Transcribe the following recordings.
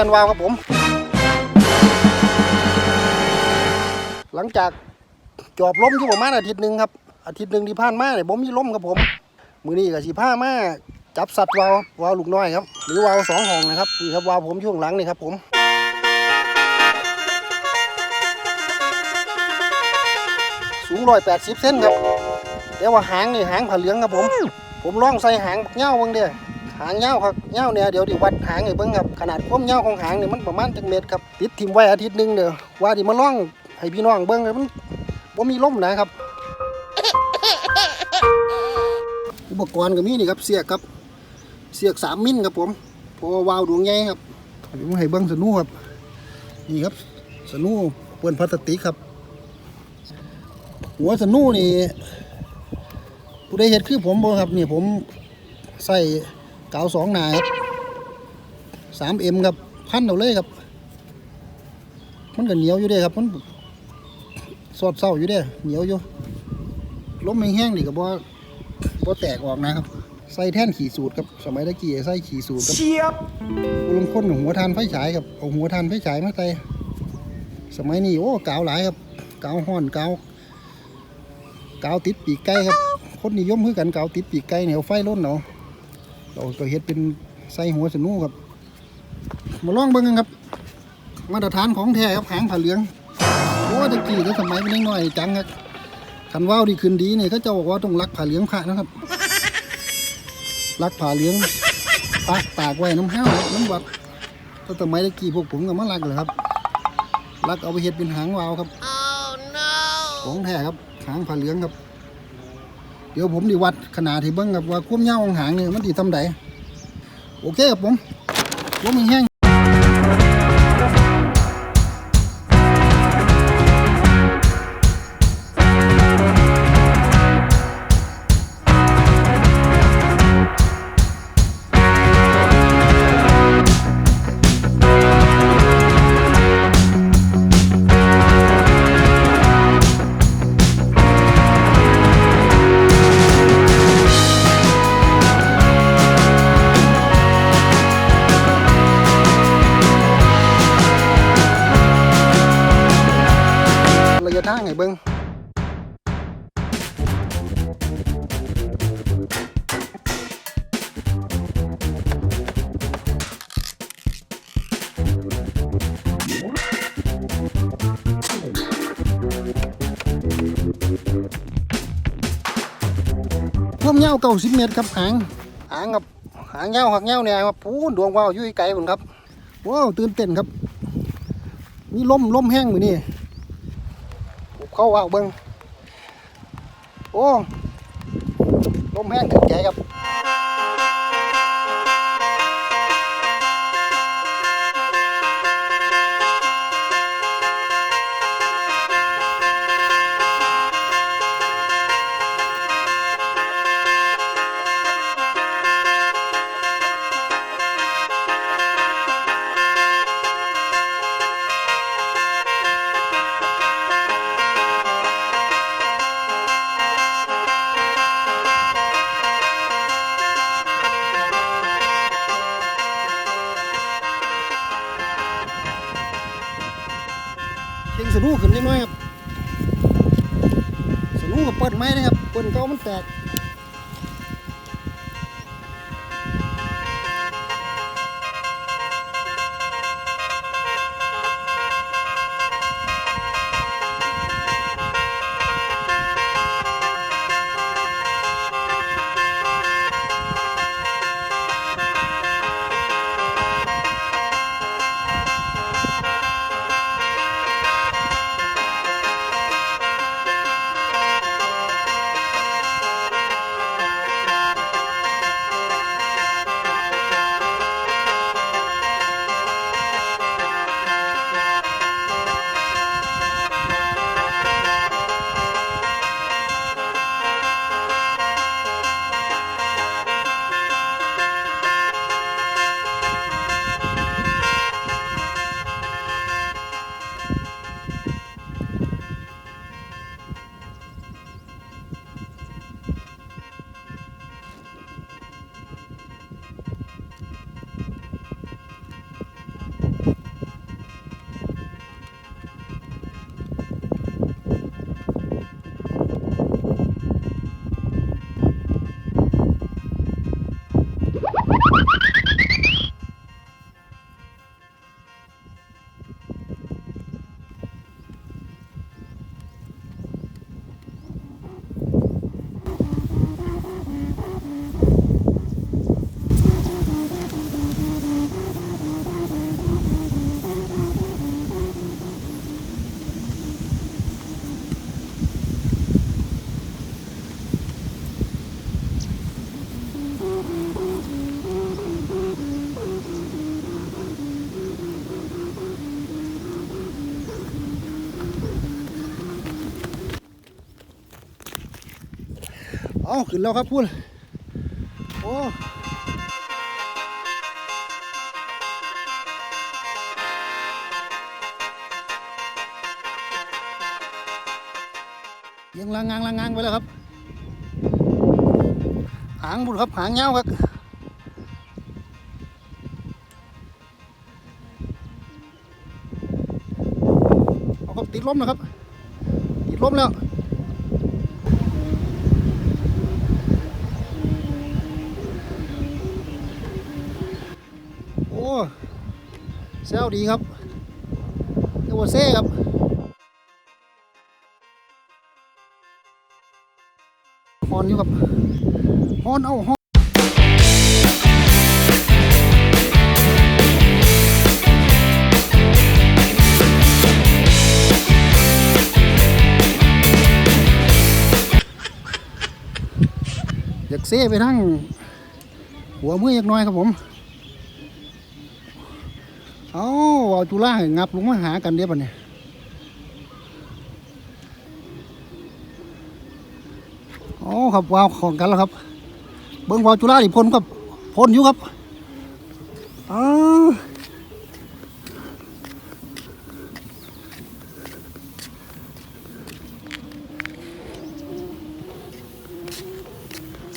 ามาเรียนวาวครับผม หลังจากจอบล้มอยู่ประมาอาทิตย์หนึ่งครับ อาทิตย์หนึ่งที่ผ่านมาเนี่ยผมมีล้มครับผม มือนี้กับสีผ้ามาจับสัตว์วาววาวลูกน้อยครับ หรือวาวสองห้องนะครับนี่ครับวาวผมช่วงหลังนี่ครับผมสูงร้อยแปดสิบเซนครับแต่ว่าหางนี่หางผาเหลืองครับผม ผมล่องใส่หางเง่าเบิ่งเด้อ หางเงาครับเงาเนี่ยเดี๋ยวดิวัดหางให้เบิ่งครับขนาดความเงาของหางเนี่ยมันประมาณจักเมตรครับติดทิมไว้อาทิตย์หนึงเด้อว่าดิมาล่องให้พี่น้องเบิ่งเลยมันบ่ามีลมนะครับ อุปกรณ์ก็มีนี่ครับเสียกครับเสียกสามมิลครับผมเพราะวาวดวงใหญ่ครับดวผมให้เบิ้งสนูครับนี่ครับสนูเปืนพลาสติกครับ หัวสนูนี่ผู้ใดเห็ดคือผมบ่ครับนี่ผมใส่ กาวสองหนาครับสามเอ็มครับพันเอาเลยครับ มันก็เหนียวอยู่เด้ครับมันสอดเศร้าอยู่เด้เหนียวอยู่ล้มแห้งๆนี่ก็บ่บ่แตกออกนะครับใส่แท่นขี่สูตรครับสมัยตะกี้ใส่ขี่สูตรครับเชียบอุลมคนหัวทานไฟฉายครับเอาหัวทานไฟฉายมาใส่สมัยนี้โอ้กาวหลายครับกาวห้อนกาวกาวติดปีกไก่ครับคนนิยมคือกันกาวติดปีกไก่เหนียวไฟล้นเนาะ เราก็เฮ็ดเป็นใส่หัวสนูครับ มาลองเบิ่งกันครับ มาตรฐานของแท้ครับหางผ้าเหลืองโอ้ตะกี้แล้วสมัยมันยังน้อยจังครับคันว่าวดีขึ้นดีเนี่ยเขาจะบอกว่าต้องรักผ่าเหลี้ยงพระนะครับ รักผ่าเหลี้ยงปากตากไว้น้ำห้าวน้ำวัดถ้าสมัยตะกี้พวกผมก็มารักเลยครับ รักเอาไปเฮ็ดเป็นหางวาวครับ ของแท้ครับหางผ่าเหลี้ยงครับ เดี๋ยวผมดีวัดขนาดที่เบิ้งกับว่าคุ้มยาของหางเนี่ยมันดีทำไดโอเคครับผมผมมีแห้ง ทางไงเบิ้งพ่วมเงาเก้าสิบเมตรครับหางหางกับหางเงาหักเงาเนี่ยครับพูนดวงว่าวอยู่ไกลผมครับว้าวตื่นเต้นครับมีลมล่มแห้งเหมือนนี่ ข้าว่าวเบิงโอ้ลมแห้งถึงใจครับ นุกขึ้นนิดน้อยครับสนุกกับเปิดไม้นะครับเปิดเก้ามันแตก เอาขึ้นแล้วครับพูดโอ้ยังลางงางลางงางไปแล้วครับ หางบุญครับหางเงาครับเอาครับติดลมนะครับ ติดลมแล้ว เซลดีครับเรียกว่าเซ่ครับฮอนอยู่ครับฮอนเอาฮอนอยากเซ่ไปทั้งหัวมืออยากน้อยครับผม เอาเอาจุฬาให้งับลงมาหากันเดี๋ยวบัดนี้โอ้ครับวาวของกันแล้วครับ เบิ้งวาวจุฬาดิพ่นครับพ่นอยู่ครับอ้าว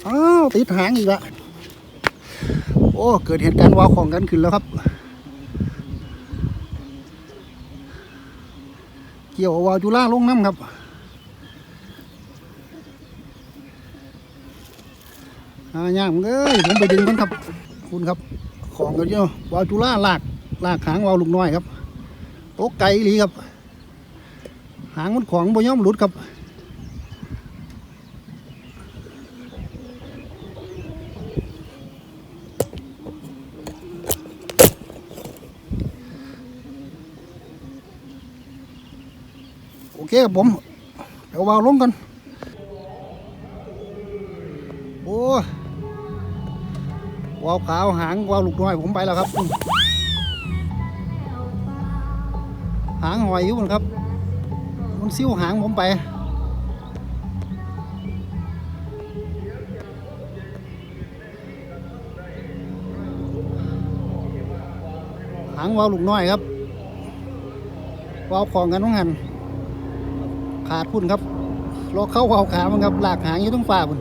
อ้าวติดหางอีกละโอ้ เกิดเหตุการณ์วาวของกันขึ้นแล้วครับ กี่ยววาวจุฬาลงน้ำครับ อาย่างมึงเอ้ยผมไปดึงมันครับ คุณครับ ของกันเยอะวาวจุฬาลากลากหางวาวลูกน้อยครับโต๊ะไก่หลีครับ หางมันของบ่ยอมหลุดครับ เคครับผมเดี๋ยววาวลงกันโอ้วาวขาวหางวาวลูกน้อยผมไปแล้วครับ หางหอยอยู่มันครับมันซิ้วหางผมไปหางวาวลูกน้อยครับวาวของกันต้องหัน ขาดพุ่นครับรอเข้าเอาขามันครับหลากหางอยู่ต้องฝ่าพุ่น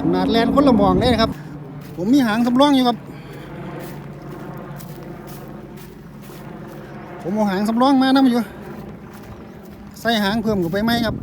ขนาดแลนคนละมองได้นะครับ ผมมีหางสำรองอยู่ครับ ผมเอาหางสำรองมานะมันอยู่ ใส่หางเพิ่มกับไปไหมครับ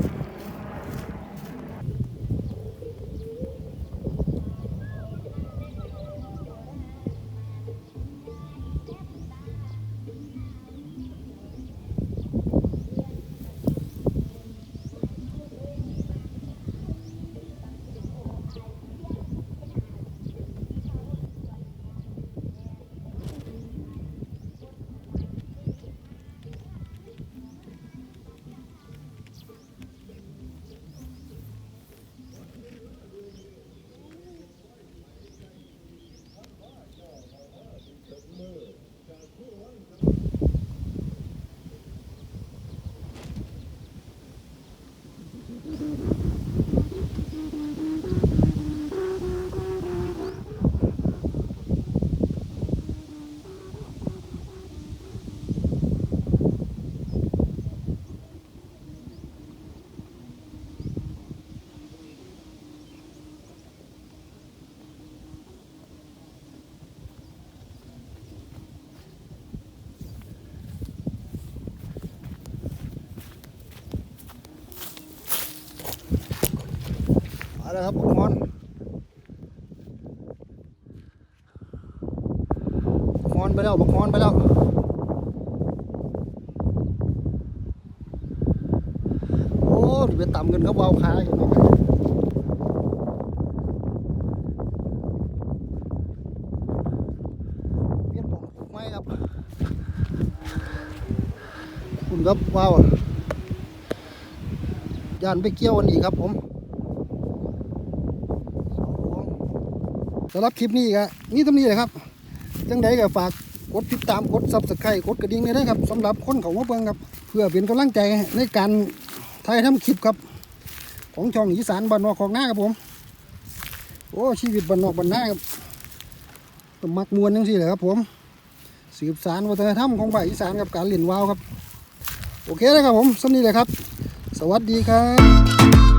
แล้วครับมอนมอนไปแล้วมอนไปแล้วโอ้ไปต่ำกันเขาเบาขายเปลี่ยนผมปลูกไม้ครับ คุณครับว้าวย่านไปเกี่ยวกันอีกครับผมำหรับคลิปนี้ก็นี่ตำนี้เลยครับ จังใดก็ฝากกดติดตามกดซับสไครต์กดกระดิ่งเลยนะครับสำหรับคนเขามาเบิ่งครับ เพื่อเป็นกำลังใจในการถ่ายทำคลิปครับ ของช่องอีสานบ้านนอกของหน้าครับผม โอ้ชีวิตบ้านนอกบ้านนาครับต้องมักมวนจังซี่แหละครับ ผมสืบสานวัฒนธรรมของภาคอีสานกับการเล่นวาวครับ โอเคนะครับผมสำนี้เลยครับ สวัสดีครับ